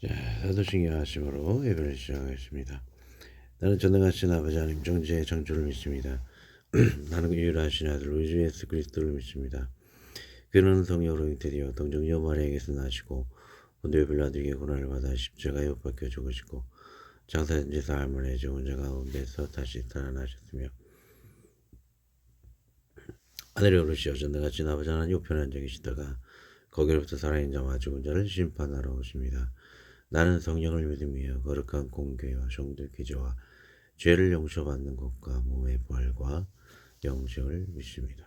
자, 사도신경 아침으로 예배를 시작하겠습니다. 나는 전능하신 아버지 하나님 정지의 창조를 믿습니다. 나는 유일하신 아들 우리 주 예수 그리스도를 믿습니다. 그는 성령으로 잉태되어 동정녀 마리아에게서 나시고 본디오 빌라도에게 고난을 받아 십자가에 못 박혀 죽으시고 장사된 삶을 해 죽은 자 가운데서 다시 살아나셨으며 하늘에 오르시어 전능하신 아버지 하나님 우편에 앉아 계시다가 거기로부터 살아있는 자와 죽은 자를 심판하러 오십니다. 나는 성령을 믿으며 거룩한 공교와 성도 기저와 죄를 용서받는 것과 몸의 부활과 영생을 믿습니다.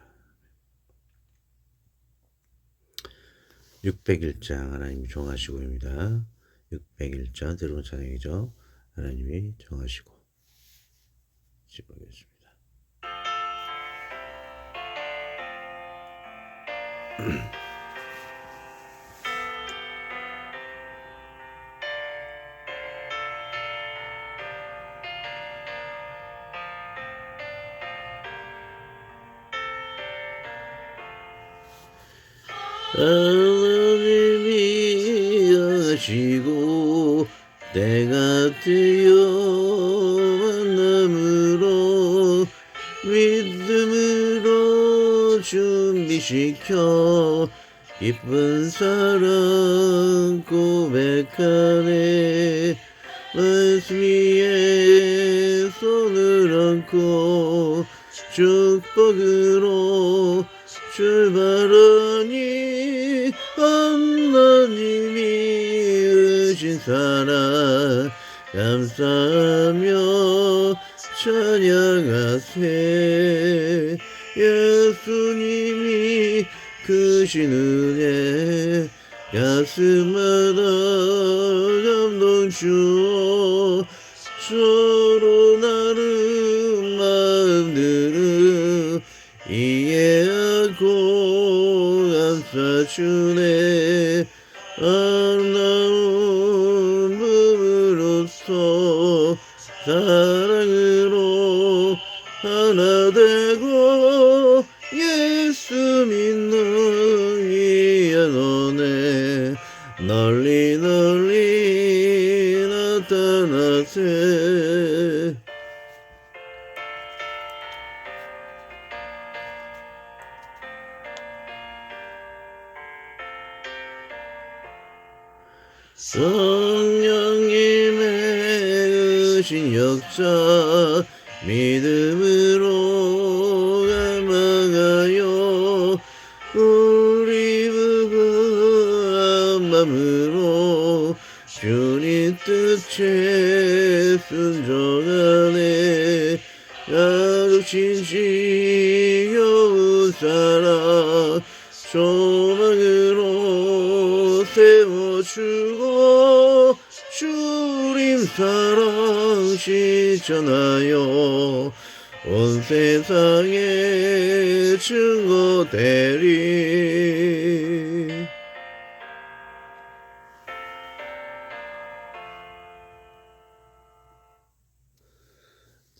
601장 하나님이 정하시고입니다. 601장 들어온 찬양이죠. 하나님이 정하시고 시작하겠습니다. 하나님이 하시고 때가 되어 만남으로 믿음으로 준비시켜 기쁜 사랑 고백하네 사랑 감사하며 찬양하세. 예수님이 크신 은혜 가슴 성령님의 으신 역사 믿음으로 갈망하여 우리 부부한 맘으로 주님 뜻에 순종하네. 가르친 지 주고 주님 사랑 실천하여 온 세상에 증거되리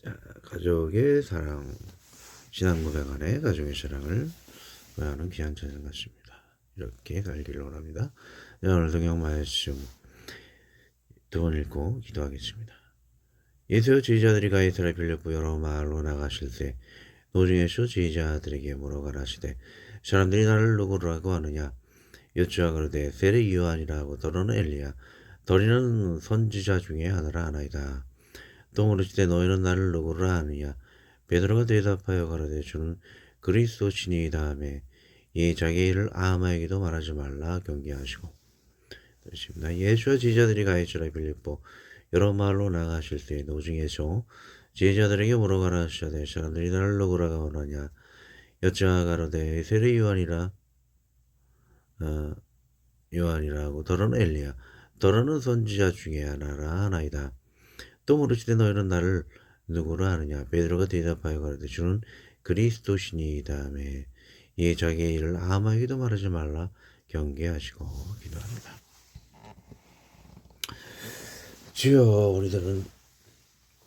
자, 가족의 사랑 신앙 고백 안에 가족의 사랑을 고하는 귀한 찬양 같습니다. 이렇게 갈기를 원합니다. 네, 오늘 성경 말씀 두번 읽고 기도하겠습니다. 예수의 제자들이 가이사라 빌렸고 여러 마을로 나가실 때 노중에서 제자들에게 물어가라 하시되 사람들이 나를 누구라고 하느냐 여쭈어 그러되 세례 요한이라고 더러는 엘리야 더리는 선지자 중에 하나라 하나이다. 또 물으시되 너희는 나를 누구라 하느냐 베드로가 대답하여 가로되 주는 그리스도 신이다 하며 이 자기 일을 아마에게도 말하지 말라 경계하시고 그렇습니다. 예수와 제자들이 가이사라 빌립보 여러 마을로 나가실 때 노중에서 제자들에게 물어가라 하시되 사람들이 나를 누구라고 하느냐 여쭈어 가로되 세례 요한이라 어, 요한이라고 더러는 엘리야 더러는 선지자 중에 하나라 하나이다. 또 물으시되 너희는 나를 누구라 하느냐 베드로가 대답하여 가로되 주는 그리스도시니이다 이에 자기의 일을 아무에게도 말하지 말라 경계하시고 기도합니다. 주여 우리들은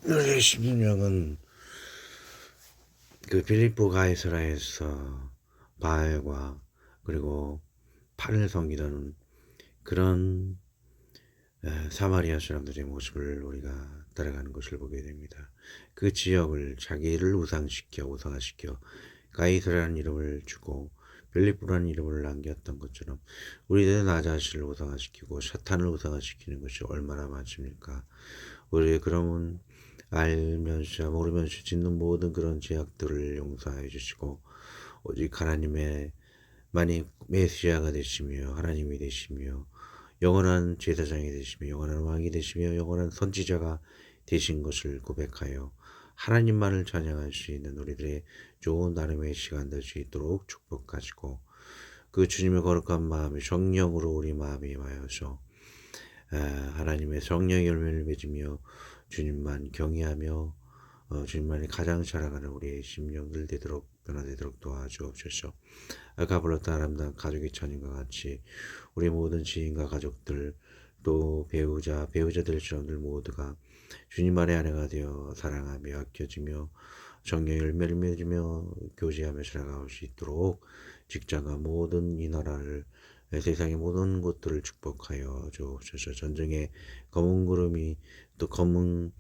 우리의 심령은 그 빌립보 가이사라에서 바알과 그리고 팔을 섬기던 그런 에, 사마리아 사람들의 모습을 우리가 따라가는 것을 보게 됩니다. 그 지역을 자기를 우상시켜 우상화시켜 가이스라는 이름을 주고 빌립보라는 이름을 남겼던 것처럼 우리들 나 자신을 우상화시키고 사탄을 우상화시키는 것이 얼마나 많습니까? 우리 그러면 알면서 모르면서 짓는 모든 그런 죄악들을 용서해 주시고 오직 하나님의 만이 메시아가 되시며 하나님이 되시며 영원한 제사장이 되시며 영원한 왕이 되시며 영원한 선지자가 되신 것을 고백하여 하나님만을 찬양할 수 있는 우리들의 좋은 나름의 시간 될 수 있도록 축복하시고 그 주님의 거룩한 마음이 성령으로 우리 마음에 임하여서 아, 하나님의 성령의 열매를 맺으며 주님만 경외하며 어, 주님만이 가장 자라가는 우리의 심령들 되도록 변화되도록 도와주옵소서. 아까 불렀던 아름다운 가족의 찬양과 같이 우리 모든 지인과 가족들 또 배우자 배우자 될 사람들 모두가 주님 안의 아내가 되어 사랑하며 아껴지며 정령의 열매를 맺으며 교제하며 살아갈 수 있도록 직장과 모든 이 나라를 세상의 모든 곳들을 축복하여 주옵소서 전쟁의 검은 구름이 또 검은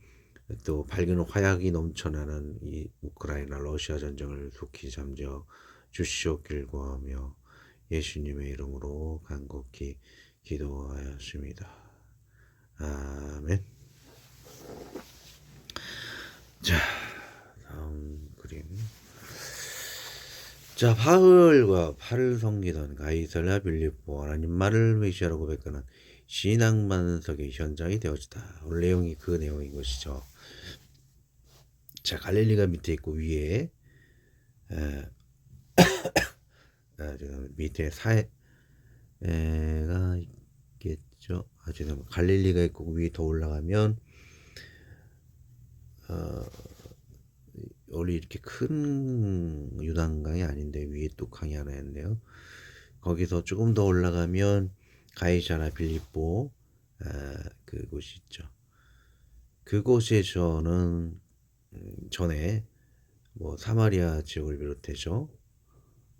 또 밝은 화약이 넘쳐나는 이 우크라이나 러시아 전쟁을 속히 잠재워 주시옵길 구하며 예수님의 이름으로 간곡히 기도하였습니다. 아멘. 자, 다 음 그림. 자, 바울과 팔을 섬기던 가이사랴 빌립보 하나님 말을 메시아로 고백하는 신앙만석의 현장이 되어지다. 오늘 내용이 그 내용인 것이죠. 자, 갈릴리가 밑에 있고 위에 에, 아, 지금 밑에 사해가 있겠죠. 아, 죄송 갈릴리가 있고 위에 더 올라가면 어, 원래 이렇게 큰 유단강이 아닌데 위에 또 강이 하나 있네요. 거기서 조금 더 올라가면 가이샤나 빌립보 아, 그곳이 있죠. 그곳에서는 음, 전에 뭐 사마리아 지역을 비롯해서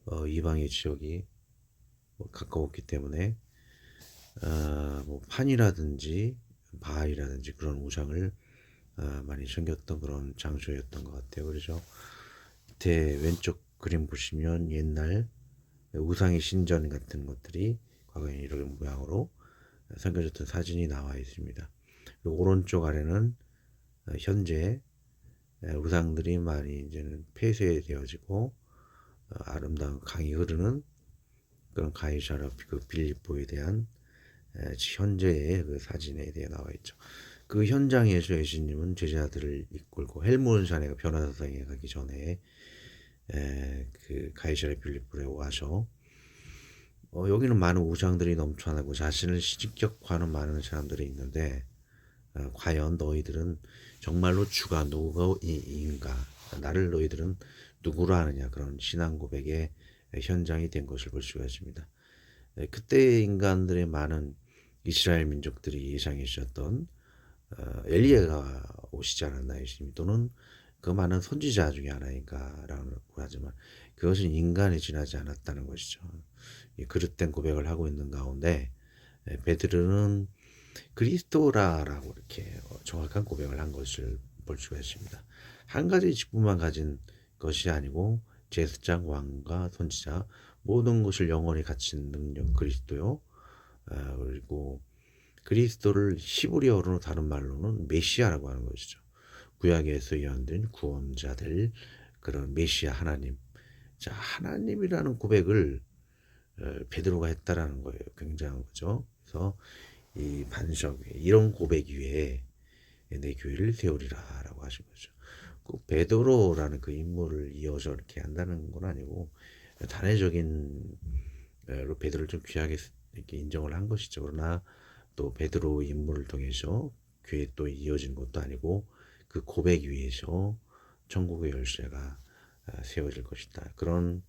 어, 이방의 지역이 뭐 가까웠기 때문에 어, 뭐 판이라든지 바알이라든지 그런 우상을 어, 많이 섬겼던 그런 장소였던 것 같아요. 그래서 밑에 왼쪽 그림 보시면 옛날 우상의 신전 같은 것들이 과거에 이런 모양으로 섬겨졌던 사진이 나와 있습니다. 오른쪽 아래는 어, 현재 우상들이 많이 이제는 폐쇄되어지고 어, 아름다운 강이 흐르는 그런 가이샤라 그 빌립보에 대한 현재의 그 사진에 대해 나와 있죠. 그 현장에서 예수님은 제자들을 이끌고 헬몬 산에 변화사상에 가기 전에 에, 그 가이샤라 빌립보에 와서 어, 여기는 많은 우상들이 넘쳐나고 자신을 시직격화하는 많은 사람들이 있는데 어, 과연 너희들은 정말로 주가 누구인가? 나를 너희들은 누구로 하느냐? 그런 신앙 고백의 현장이 된 것을 볼 수가 있습니다. 그때 인간들의 많은 이스라엘 민족들이 어, 엘리야가 오시지 않았나 예수님 또는 그 많은 선지자 중에 하나인가라고 하지만 그것은 인간에 지나지 않았다는 것이죠. 그릇된 고백을 하고 있는 가운데 베드로는 그리스도라라고 이렇게 정확한 고백을 한 것을 볼 수가 있습니다. 한 가지 직분만 가진 것이 아니고 제사장 왕과 선지자 모든 것을 영원히 갖춘 능력 그리스도요. 아, 그리고 그리스도를 히브리어로 다른 말로는 메시아라고 하는 것이죠. 구약에서 예언된 구원자들 그런 메시아 하나님. 자 하나님이라는 고백을 어, 베드로가 했다라는 거예요. 굉장한 거죠. 그래서 이 반석 이런 고백 위에 내 교회를 세우리라라고 하신 거죠. 꼭 베드로라는 그 인물을 이어서 이렇게 한다는 건 아니고 단회적인 베드로를 좀 귀하게 이렇게 인정을 한 것이죠. 그러나 또 베드로 인물을 통해서 교회 또 이어진 것도 아니고 그 고백 위에서 천국의 열쇠가 아, 세워질 것이다. 그런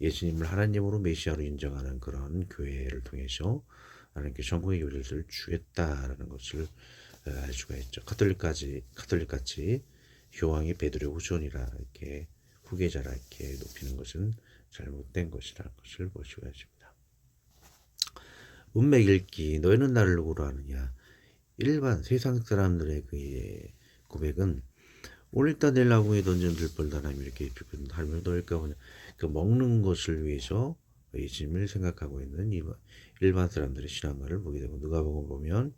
예수님을 하나님으로 메시아로 인정하는 그런 교회를 통해서 하나님께 천국의 열쇠를 주겠다라는 것을 알 수가 있죠. 카톨릭까지 카톨릭 같이 교황이 베드로의 후손이라 이렇게 후계자라 이렇게 높이는 것은 잘못된 것이라는 것을 볼 수가 있습니다. 문맥 읽기 너희는 나를 누구로 하느냐? 일반 세상 사람들의 그 고백은 올리다 델라고에 던진 들벌다람이 이렇게 하면 될까 보냐? 그 먹는 것을 위해서 예수님을 생각하고 있는 일반, 사람들의 신앙가를 보게 되고 누가복음 보면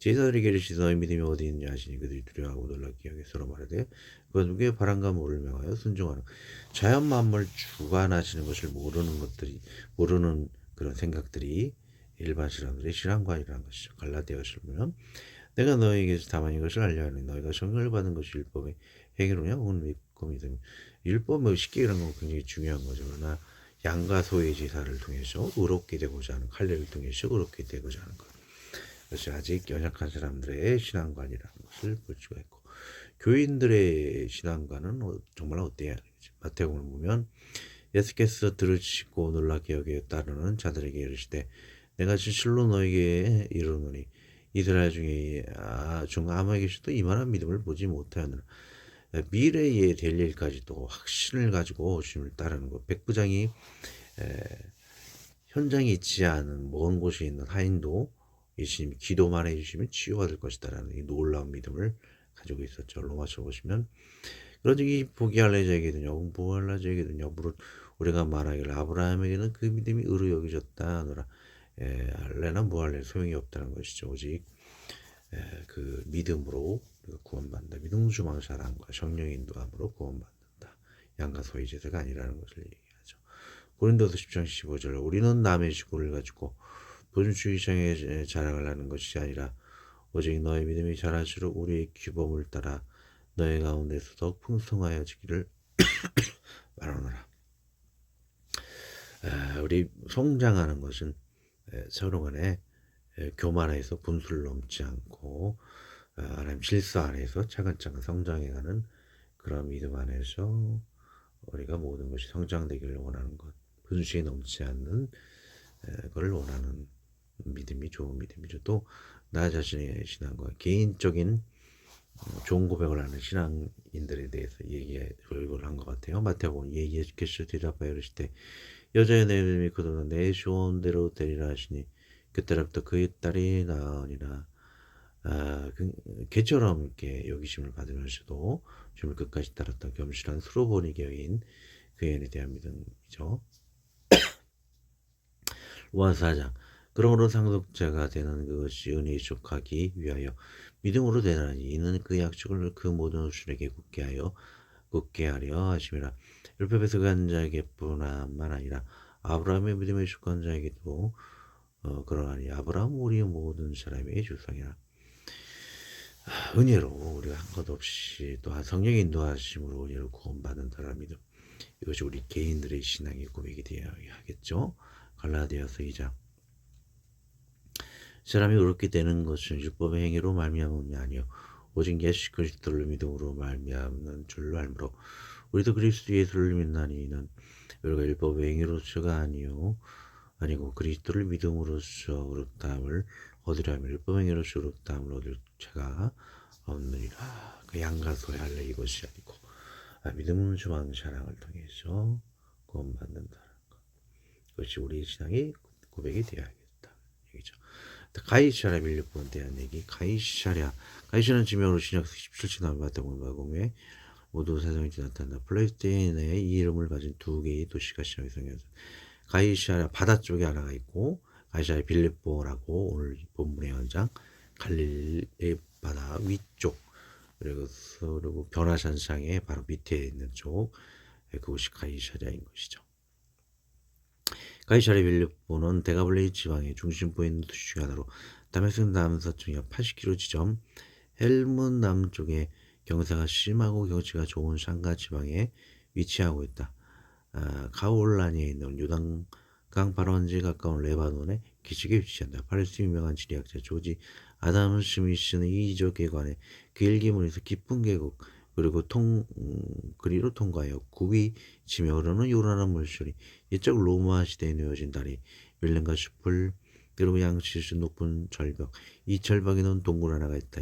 제자들에게 이르시되 너희 믿음이 어디 있냐 하시니 그들이 두려워하고 놀랍게 여기 서로 말하되 그가 누구의 바람과 물을 명하여 순종하는 자연 만물 주관하시는 것을 모르는 것들이 모르는 그런 생각들이 일반 사람들의 신앙관이라는 것이죠. 갈라디아서 보면 내가 너희에게서 다만 이것을 알려 하니 너희가 성령을 받은 것이 율법의 행위로냐 혹은 믿고 믿음 율법 뭐 쉽게 이런 건 굉장히 중요한 거죠. 그러나 양과 소의 제사를 통해서 의롭게 되고자 하는 칼례를 통해서 의롭게 되고자 하는 것. 그것이 아직 연약한 사람들의 신앙관이라는 것을 볼 수가 있고 교인들의 신앙관은 어- 정말 어때야. 마태복음을 보면 예수께서 들으시고 놀랍게 여기에 따르는 자들에게 이르시되 내가 진실로 너에게 이르노니 이스라엘 중에 아, 중 아무에게서도 이만한 믿음을 보지 못하였느라 미래에 될 일까지도 확신을 가지고 주님을 따르는 것 백부장이 에, 현장에 있지 않은 먼 곳에 있는 하인도 예수님이 기도만 해주시면 치유받을 것이다라는 이 놀라운 믿음을 가지고 있었죠. 로마서 보시면 그런 적이 포기할래 자에게든요, 공부할래 자에게든요, 무릇 우리가 말하기를 아브라함에게는 그 믿음이 의로 여겨졌다 하노라. 에, 할래나 무할래 소용이 없다는 것이죠. 오직 에, 그 믿음으로 구원받는다. 믿음 주망 사랑과 성령의 인도함으로 구원받는다. 양과 소의 제사가 아니라는 것을 얘기하죠. 고린도서 10장 15절 우리는 남의 지구를 가지고 본주의장에 자랑을 하는 것이 아니라 오직 너의 믿음이 자랄수록 우리의 규범을 따라 너의 가운데서 더욱 풍성하여지기를 바라노라. 에, 우리 성장하는 것은 에, 서로 간에 에, 교만해서 분수를 넘지 않고 어, 하나님 실수 안에서 차근차근 성장해가는 그런 믿음 안에서 우리가 모든 것이 성장되기를 원하는 것 분수에 넘지 않는 에, 그걸 원하는 믿음이 좋은 믿음이죠. 또 나 자신의 신앙과 개인적인 어, 좋은 고백을 하는 신앙인들에 대해서 얘기를 한 것 같아요. 마태복음 예수께서 대답하여 이르시되 여자의 내 믿음이 그도는 내 조언대로 되리라 하시니 그때부터 그의 딸이 나으니라. 아, 그, 개처럼 이렇게 여기심을 받으면서도 주님을 끝까지 따랐던 겸실한 수로보니 여인 그 여인에 대한 믿음이죠. 4장. 그러므로 상속자가 되는 그것이 은혜에 족하기 위하여 믿음으로 되나니 이는 그 약속을 그 모든 후손에게 굳게 하여 굳게 하려 하심이라 율법에서 간 자에게뿐만 아니라 아브라함의 믿음에 속한 자에게도 어, 그러하니 아브라함 우리 모든 사람의 주상이라. 아, 은혜로 우리가 한 것 없이 또한 성령의 인도하심으로 은혜로 구원받는다라는 믿음. 이것이 우리 개인들의 신앙의 고백이 되어야 하겠죠? 갈라디아서 2장. 사람이 의롭게 되는 것은 율법의 행위로 말미암음이 아니요 오직 예수 그리스도를 믿음으로 말미암는 줄로 알므로 우리도 그리스도 예수를 믿나니 이는 우리가 율법의 행위로서가 아니요 아니고 그리스도를 믿음으로써 의롭다함을 얻으려면 율법 행위로서 의롭다함을 얻을 자가 없느니라. 그 양과 소의 할례 이것이 아니고 아, 믿음은 주만 사랑을 통해서 구원받는다는 것 그것이 우리의 신앙의 고백이 되어야겠다. 얘기죠. 가이샤라 빌립보에 대한 얘기. 가이샤랴 가이샤는 지명으로 신약 17치 남았다고 마공에 모두 세상에 나타난다 플레이스테인의 이 이름을 가진 두 개의 도시가 신약에 생겨서 가이샤랴 바다 쪽에 하나가 있고 가이샤랴 빌립보라고 오늘 본문의 현장 갈릴리 바다 위쪽 그리고 그리고 변화산상의 바로 밑에 있는 쪽 그곳이 가이샤랴인 것이죠. 가이샤리 빌립보는 데가블레이 지방의 중심부에 있는 도시 중 하나로 다메섹 남서쪽 약 80km 지점 헬문 남쪽에 경사가 심하고 경치가 좋은 상가 지방에 위치하고 있다. 아, 가올란에 있는 요단강 발원지에 가까운 레바논의 기슭에 위치한다. 파리스 유명한 지리학자 조지 아담 스미스는 이그 일기문에서 깊은 계곡 그리고 통 음, 그리로 통과하여 굽이 지며 흐르는 요란한 물소리 이쪽 로마 시대에 내어진 다리 밀림과 숲을 그리고 양치수 높은 절벽 이 절벽에는 동굴 하나가 있다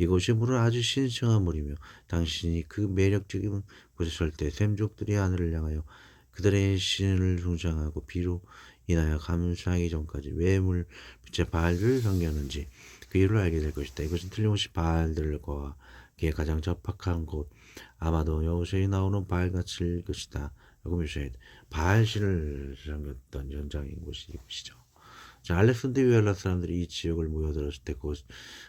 이곳이 물은 아주 신성한 물이며 당신이 그 매력적인 곳에 설 때 샘족들이 하늘을 향하여 그들의 신을 숭상하고 비로 인하여 감사하기 전까지 왜물 빛의 발을 당겼는지 그 이유를 알게 될 것이다. 이것은 틀림없이 바알들과 그에 가장 적합한 곳 아마도 여호수아에 나오는 바알같을 것이다. 라고 묘사해 바알신을 섬겼던 현장인 곳이 이곳이죠. 자, 알렉산드 위알라 사람들이 이 지역을 모여들었을 때 그곳,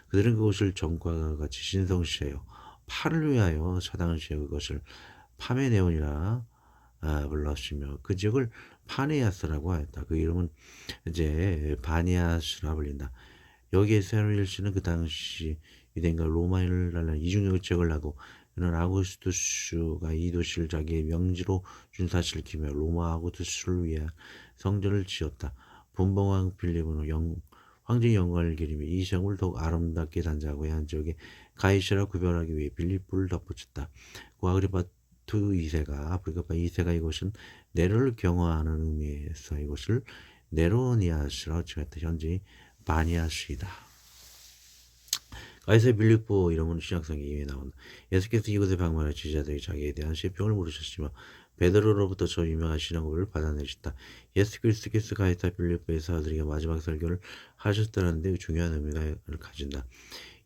그들은 그곳을 전과 같이 신성시하여 팔을 위하여 차당을 시어 그것을 파메네온이라 아, 불렀으며 그 지역을 파네아스라고 하였다. 그 이름은 이제 바니아스라 불린다. 여기에 세르일 씨는 그 당시 유대인과 로마인을 날려 이중력을 제거를 하고 그는 아구스투스가 이 도시를 자기의 명지로 준 사실을 기며 로마 아구스투스를 위해 성전을 지었다. 분봉왕 빌립은 영, 황제의 영광을 기리며 이 시험을 더욱 아름답게 단장하고 한 지역에 가이시라 구별하기 위해 빌립불을 덧붙였다. 그 아그리파 투 2세가 아프리카 2세가 이곳은 네로를 경화하는 의미에서 이곳을 네로니아스라고 칭했다. 현재 바니아스이다. 가이사 빌립보 이름은 신약성에 이미 나온다. 예수께서 이곳에 방문한 지자들이 자기에 대한 시평을 물으셨지만 베드로로부터 저 유명한 신앙고를 받아내셨다. 예수 그리스도께서 가이사 빌립보의 사람들에게 마지막 설교를 하셨다는 데 중요한 의미를 가진다.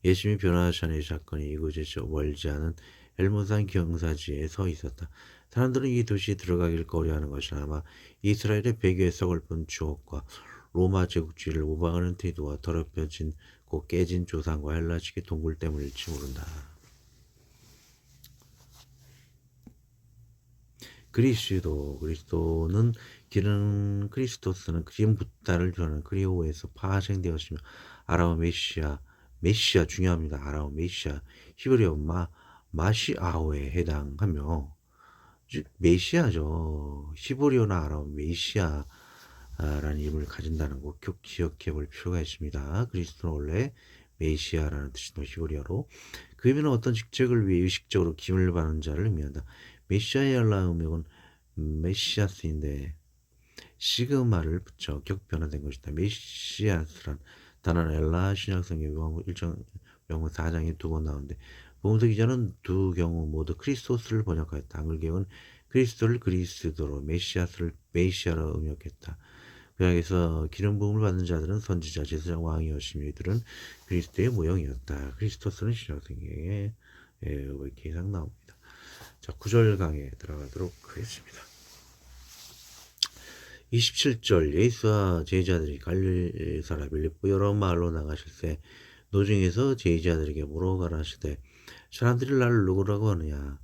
예수님이 변화하시는 이 사건이 이곳에 멀지 않은 엘몬산 경사지에 서 있었다. 사람들은 이 도시에 들어가기를 꺼려하는 것이 아마 이스라엘의 배교에 뿐 추억과 로마 제국주의를 모방하는 태도와 더럽혀진 곧 깨진 조상과 헬라식의 동굴 때문일지 모른다. 그리스도 그리스도는 기름 그리스도스는 그림 부다를 전하는 그리오에서 파생되었으며 아라오 메시아 메시아 중요합니다. 아라오 메시아 히브리어 마 마시아오에 해당하며 즉 메시아죠. 히브리어나 아라오 메시아라는 이름을 가진다는 거 꼭 기억해 볼 필요가 있습니다. 그리스도는 원래 메시아라는 뜻이도 히브리어로 그 의미는 어떤 직책을 위해 의식적으로 기물을 받는 자를 의미한다. 메시아의 알라 음역은 메시아스인데 시그마를 붙여 격변화된 것이다. 메시아스란 단어는 엘라 신약성의 명문 일정 명문 4장에 두 번 나오는데 보험서 기자는 두 경우 모두 크리스토스를 번역하였다. 한글 개혁은 그리스도를 그리스도로 메시아스를 메시아로 음역했다. 구약에서 기름 부음을 받는 자들은 선지자, 제사장, 왕이었으며 이들은 그리스도의 모형이었다. 크리스토스는 신약성에 예, 이렇게 이상 나옵니다. 자, 구절 강에 들어가도록 하겠습니다. 27절 예수와 제자들이 갈릴사라 빌립보 여러 마을로 나가실 때 노중에서 제자들에게 물어 가라 하시되 사람들이 나를 누구라고 하느냐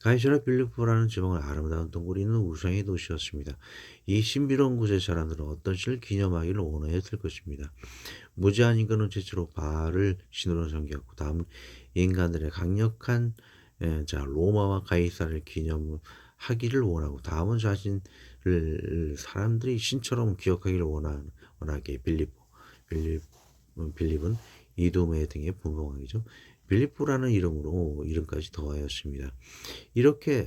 가이사라 빌립보라는 지방은 아름다운 동굴이 있는 우상의 도시였습니다. 이 신비로운 곳의 사람들은 어떤 신을 기념하기를 원하였을 것입니다. 무지한 인간은 최초로 바알을 신으로 섬겼고 다음 인간들의 강력한 예, 자 로마와 가이사를 기념하기를 원하고 다음은 자신을 사람들이 신처럼 기억하기를 원하는 원하게 빌립 빌립 빌립은 이도메 등의 분봉왕이죠. 빌립보라는 이름으로 이름까지 더하였습니다. 이렇게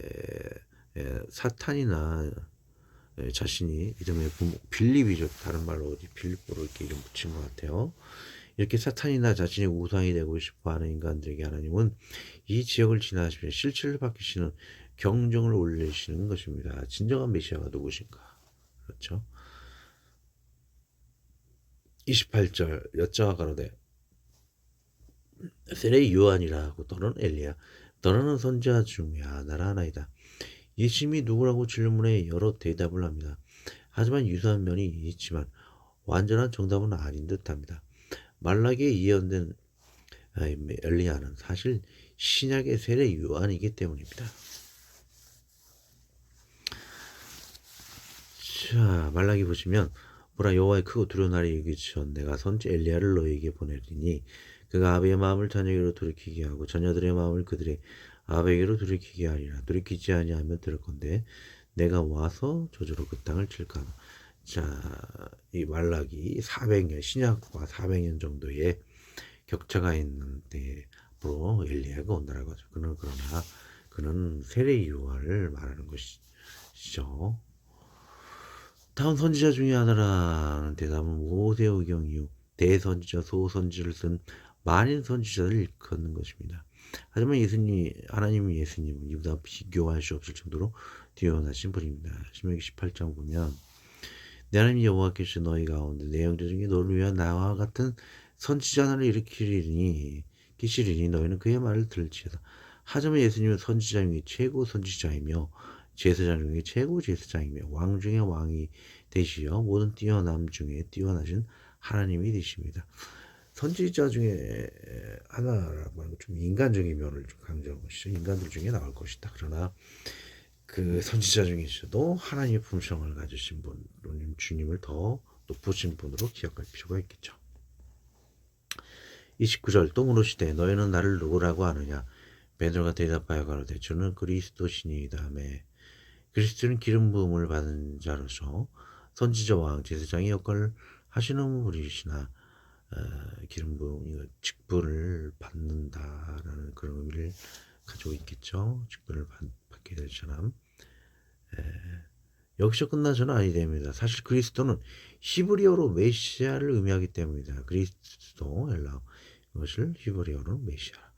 사탄이나 자신이 이름의 빌립이죠. 다른 말로 어디 빌립보로 이렇게 이름 붙인 것 같아요. 이렇게 사탄이나 자신의 우상이 되고 싶어하는 인간들에게 하나님은 이 지역을 지나시며 실체를 바뀌시는 경정을 올리시는 것입니다. 진정한 메시아가 누구신가? 그렇죠? 28절 여자가 가로되 세례 요한이라고 또는 엘리야 너는 선지자 중에 하나라 하나이다. 예수님이 누구라고 질문에 여러 대답을 합니다. 하지만 유사한 면이 있지만 완전한 정답은 아닌 듯합니다. 말라기에 예언된 엘리야는 사실 신약의 세례 요한이기 때문입니다. 자, 말라기 보시면 보라 여호와의 크고 두려운 날이 이기전 내가 선지 엘리야를 너에게 보내리니 그가 아비의 마음을 자녀에게로 돌이키게 하고 자녀들의 마음을 그들의 아베에게로 돌이키게 하리라 돌이키지 아니하면 들을 건데 내가 와서 저주로 그 땅을 칠까 자이 말라기 400년 신약과 400년 정도의 격차가 있는데 앞으로 엘리야가 온다라고 하죠 그는 그러나 그는 세례 이유를 말하는 것이죠 다음 선지자 중에 하나라는 대답은 모세오경 이후 대선지자 소선지를 쓴 많은 선지자를 일컫는 것입니다. 하지만 예수님, 하나님 예수님은 이보다 비교할 수 없을 정도로 뛰어나신 분입니다. 신명기 18장 보면 내 하나님 여호와께서 너희 가운데 내 형제 중에 너를 위한 나와 같은 선지자를 일으키리니 끼시리니 너희는 그의 말을 들을지어다. 하자면 예수님은 선지자 중에 최고 선지자이며 제사장 중에 최고 제사장이며 왕 중에 왕이 되시어 모든 뛰어남 중에 뛰어나신 하나님이 되십니다. 선지자 중에 하나라고 하는 좀 인간적인 면을 좀 강조한 것이죠. 인간들 중에 나올 것이다. 그러나 그 선지자 중에서도 하나님의 품성을 가지신 분, 주님, 주님을 더 높으신 분으로 기억할 필요가 있겠죠. 29절 또 물으시되 너희는 나를 누구라고 하느냐 베드로가 대답하여 가로되 주는 그리스도시니이다 하매 그리스도는 기름 부음을 받은 자로서 선지자 왕 제사장의 역할을 하시는 분이시나 어, 기름 부음 직분을 받는다라는 그런 의미를 가지고 있겠죠. 직분을 받, 받게 될 사람. 에, 여기서 끝나서는 아니 됩니다. 사실 그리스도는 히브리어로 메시아를 의미하기 때문입니다. 그리스도 엘라 이것을 히브리어로는 메시아.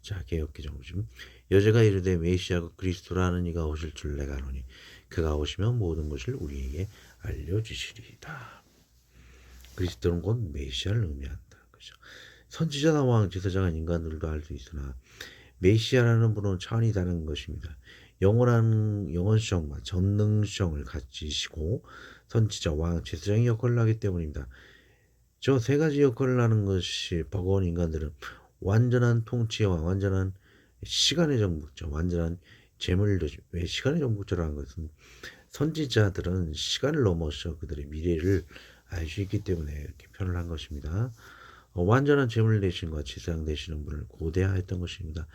자 개혁기정 지금 여자가 이르되 메시아가 그리스도라는 이가 오실 줄 내가 아노니 그가 오시면 모든 것을 우리에게 알려주시리이다. 그리스도는 곧 메시아를 의미한다는 거죠. 선지자나 왕, 제사장은 인간들도 알 수 있으나 메시아라는 분은 차원이 다른 것입니다. 영원한 영원성과 전능성을 가지시고 선지자, 왕, 제사장의 역할을 하기 때문입니다. 저 세 가지 역할을 하는 것이 버거운 인간들은 완전한 통치와 완전한 시간의 정복자, 완전한 재물도 왜 시간의 정복자라는 것은 선지자들은 시간을 넘어서 그들의 미래를 알 수 있기 때문에 이렇게 표현을 한 것입니다. 어, 완전한 재물 대신과 지상 되시는 분을 고대하였던 것입니다.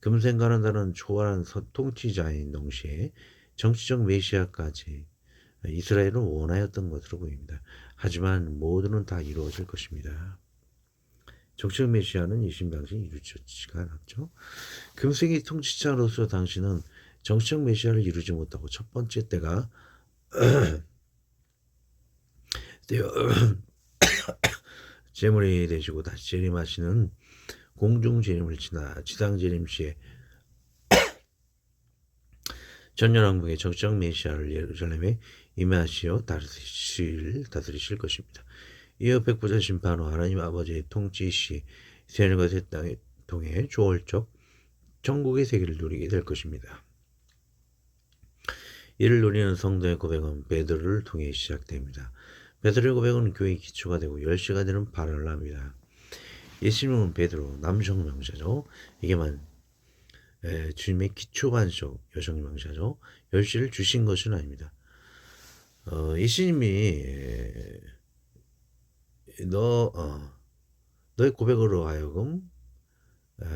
금생가는 다른 초월한 통치자인 동시에 정치적 메시아까지 이스라엘을 원하였던 것으로 보입니다. 하지만 모두는 다 이루어질 것입니다. 정치적 메시아는 당시 이루어지지가 않았죠. 금생의 통치자로서 당신은 정치적 메시아를 이루지 못하고 첫 번째 때가 재물이 되시고 다시 재림하시는 공중 재림을 지나 지상 재림 시에 전년왕국의 적정 메시아를 예루살렘에 임하시어 다스리실, 다스리실 것입니다. 이어 백부자 심판 후 하나님 아버지의 통치 시 세상과 새 땅에 통해 조월적 천국의 세계를 누리게 될 것입니다. 이를 누리는 성도의 고백은 베드로를 통해 시작됩니다. 베드로의 고백은 교회의 기초가 되고 열쇠가 되는 합니다. 예수님은 베드로 남성 명사죠. 이게만 에, 주님의 기초 반석 여성 명사죠. 열쇠를 주신 것은 아닙니다. 어, 예수님이 너 어, 너의 고백으로 하여금 어,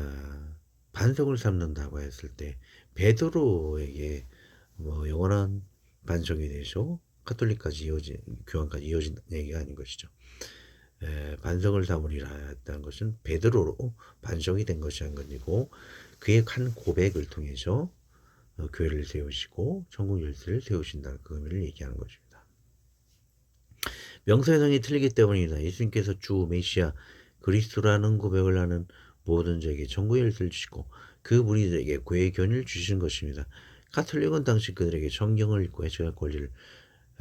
반석을 삼는다고 했을 때 베드로에게 뭐 영원한 반석이 되죠. 카톨릭까지 이어진 교황까지 이어진 얘기가 아닌 것이죠. 에, 반석을 삼으리라 했다는 것은 베드로로 반석이 된 것이 아니고 그의 한 고백을 통해서 어, 교회를 세우시고 천국 열쇠를 세우신다는 그 의미를 얘기하는 것입니다. 명사해석이 틀리기 때문입니다. 예수님께서 주 메시아 그리스도라는 고백을 하는 모든 자에게 천국 열쇠를 주시고 그 무리들에게 구의 견을 주신 것입니다. 카톨릭은 당시 그들에게 성경을 읽고 해석할 권리를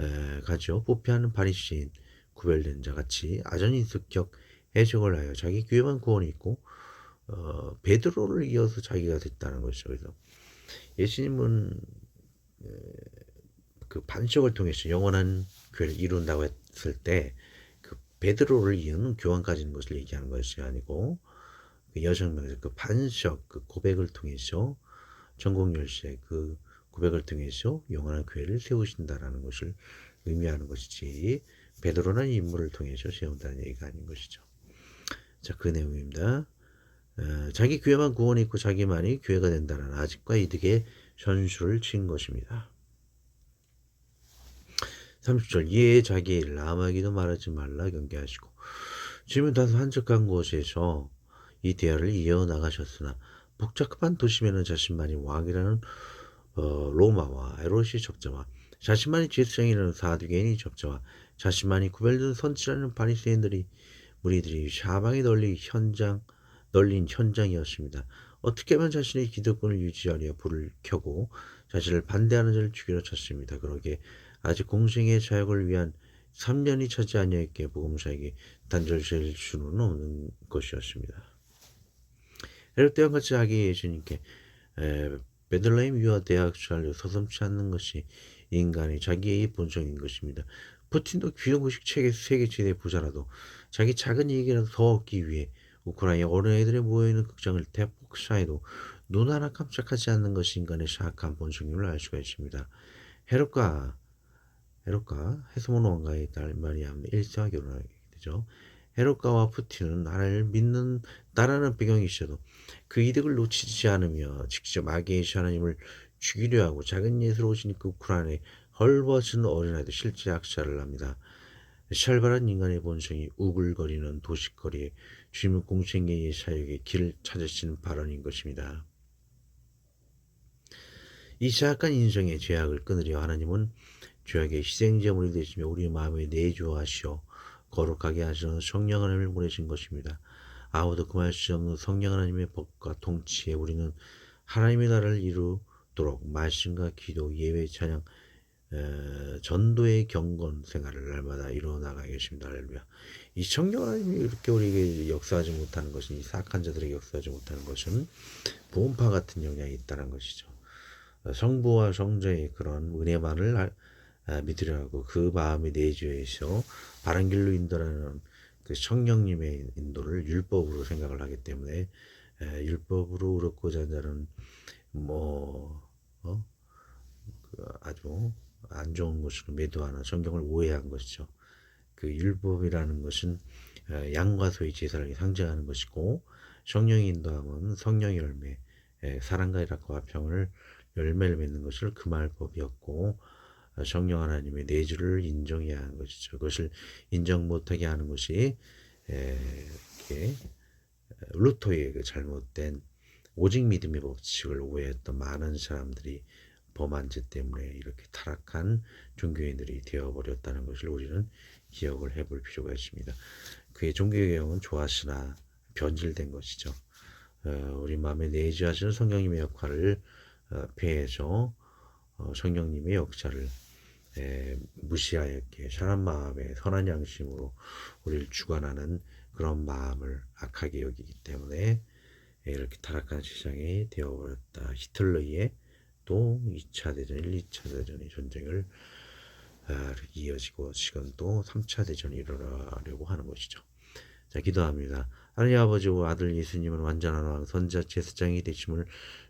에, 가지고 부패하는 바리시인 구별된 자같이 아전인습격 해석을 하여 자기 교회만 구원이 있고 어, 베드로를 이어서 자기가 됐다는 것이죠. 그래서 예수님은 에, 그 반석을 통해서 영원한 교회를 이룬다고 했을 때 그 베드로를 이은 교환까지는 것을 얘기하는 것이 아니고 그 여성명에서 그 반석 그 고백을 통해서 전공 열쇠 그 고백을 통해서 영원한 교회를 세우신다라는 것을 의미하는 것이지 베드로는 인물을 통해서 세운다는 얘기가 아닌 것이죠. 자, 그 내용입니다. 어, 자기 교회만 구원이 있고 자기만이 교회가 된다는 아직과 이득의 전술을 친 것입니다. 30절 이에 자기 라마에게도 말하지 말라 경계하시고 질문 다소 한적한 곳에서 이 대화를 이어나가셨으나 복잡한 도심에는 자신만이 왕이라는 어, 로마와 에롯이 적자와 자신만이 제사장이라는 사두개인이 적자와 자신만이 구별된 선치라는 바리새인들이 무리들이 샤방에 널리 현장 널린 현장이었습니다. 어떻게 하면 자신의 기득권을 유지하려 불을 켜고 자신을 반대하는 자를 죽이려 쳤습니다. 그러게 아직 공생의 자역을 위한 3년이 차지 아니하였기에 복음사에게 단절될 수는 없는 것이었습니다. 헤롯 때와 같이 자기 예수님께 에, 베들레헴 유아 대학 살려 서슴치 않는 것이 인간의 자기의 본성인 것입니다. 푸틴도 귀동식 세계 세계 최대 부자라도 자기 작은 이익이라도 더 얻기 위해 우크라이나 어린애들이 모여있는 극장을 대폭 사해도 눈 하나 깜짝하지 않는 것이 인간의 사악한 본성임을 알 수가 있습니다. 헤롯과 헤롯과 헤스몬 왕가의 딸 마리암 일세와 결혼하게 되죠. 헤롯가와 푸틴은 나라를 믿는 나라는 배경이 있어도 그 이득을 놓치지 않으며 직접 아기의 하나님을 죽이려 하고 작은 예수로 오신 그 우크라이나에 헐벗은 어린아이도 실제 학살을 합니다. 샬발한 인간의 본성이 우글거리는 도시거리에 주님의 공생애의 사역에 길을 찾으시는 발언인 것입니다. 이 사악한 인성의 죄악을 끊으려 하나님은 죄악의 희생제물이 되시며 우리 마음에 내주하시어 거룩하게 하시는 성령 하나님을 보내신 것입니다. 아무도 금할 수 없는 성령 하나님의 법과 통치에 우리는 하나님의 나라를 이루도록 말씀과 기도, 예배, 찬양, 에, 전도의 경건 생활을 날마다 이루어 나가겠습니다. 할렐루야. 이 성령 하나님이 이렇게 우리에게 역사하지 못하는 것은 이 사악한 자들에게 역사하지 못하는 것은 보험파 같은 영향이 있다는 것이죠. 성부와 성자의 그런 은혜만을 믿으려고 그 마음의 내주에서 바른 길로 인도하는 그 성령님의 인도를 율법으로 생각을 하기 때문에 에, 율법으로 의롭고자 하는 자는 뭐 어? 그 아주 안 좋은 것으로 매도하는 성경을 오해한 것이죠. 그 율법이라는 것은 에, 양과 소의 제사를 상징하는 것이고 성령의 인도함은 성령의 열매, 에, 사랑과 일학과 화평을 열매를 맺는 것을 금할 법이었고 어, 성령 하나님의 내주를 인정해야 하는 것이죠. 그것을 인정 못하게 하는 것이 에, 이렇게 루터의 그 잘못된 오직 믿음의 법칙을 오해했던 많은 사람들이 범한 죄 때문에 이렇게 타락한 종교인들이 되어버렸다는 것을 우리는 기억을 해볼 필요가 있습니다. 그의 종교개혁은 좋았으나 변질된 것이죠. 어, 우리 마음에 내주하시는 성령님의 역할을 어, 폐해서 어, 성령님의 역사를 에, 무시하였기에 사람 마음에 선한 양심으로 우리를 주관하는 그런 마음을 악하게 여기기 때문에 에, 이렇게 타락한 세상이 되어버렸다. 히틀러의 또 2차 대전, 1, 2차 대전의 전쟁을 아, 이어지고 지금 또 3차 대전이 일어나려고 하는 것이죠. 자, 기도합니다. 하나님 아버지와 아들 예수님은 완전한 왕, 선자 제사장이 되심을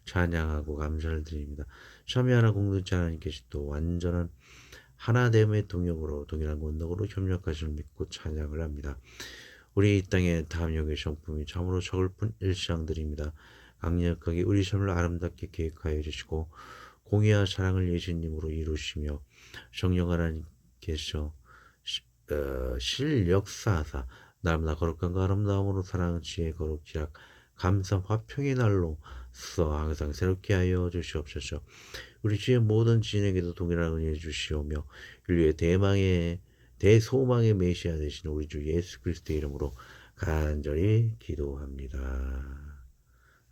찬양하고 감사를 드립니다. 참여 하나 공동체 하나님께서 또 완전한 하나됨의 동역으로 동일한 권능으로 협력하심을 믿고 찬양을 합니다. 우리 이 땅의 다음역의 성품이 참으로 서글픈 일상들입니다. 강력하게 우리 삶을 아름답게 계획하여 주시고 공의와 사랑을 예수님으로 이루시며 성령 하나님께서 시- 어, 실력사사 날마다 거룩한과 아름다움으로 사랑 지혜 거룩 지락 감사 화평의 날로 써 항상 새롭게 하여 주시옵소서. 우리 주의 모든 지인에게도 동일한 은혜 주시오며 인류의 대망의 대소망의 메시아 되신 우리 주 예수 그리스도의 이름으로 간절히 기도합니다.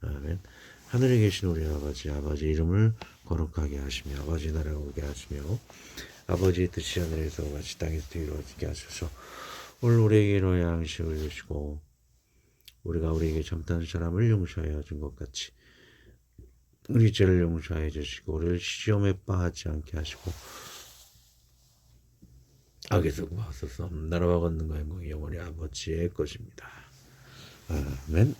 아멘. 하늘에 계신 우리 아버지, 아버지 이름을 거룩하게 하시며 아버지 나라가 오게 하시며 아버지의 뜻이 하늘에서 같이 땅에서 이루어지게 하소서. 오늘 우리에게 너의 양식을 주시고 우리가 우리에게 잘못한 사람을 용서하여 준 것 같이 우리 죄를 용서하여 주시고 우리를 시험에 빠하지 않게 하시고 악에서 구하소서 나라와 건능과 영광이 영원히 아버지의 것입니다. 아멘.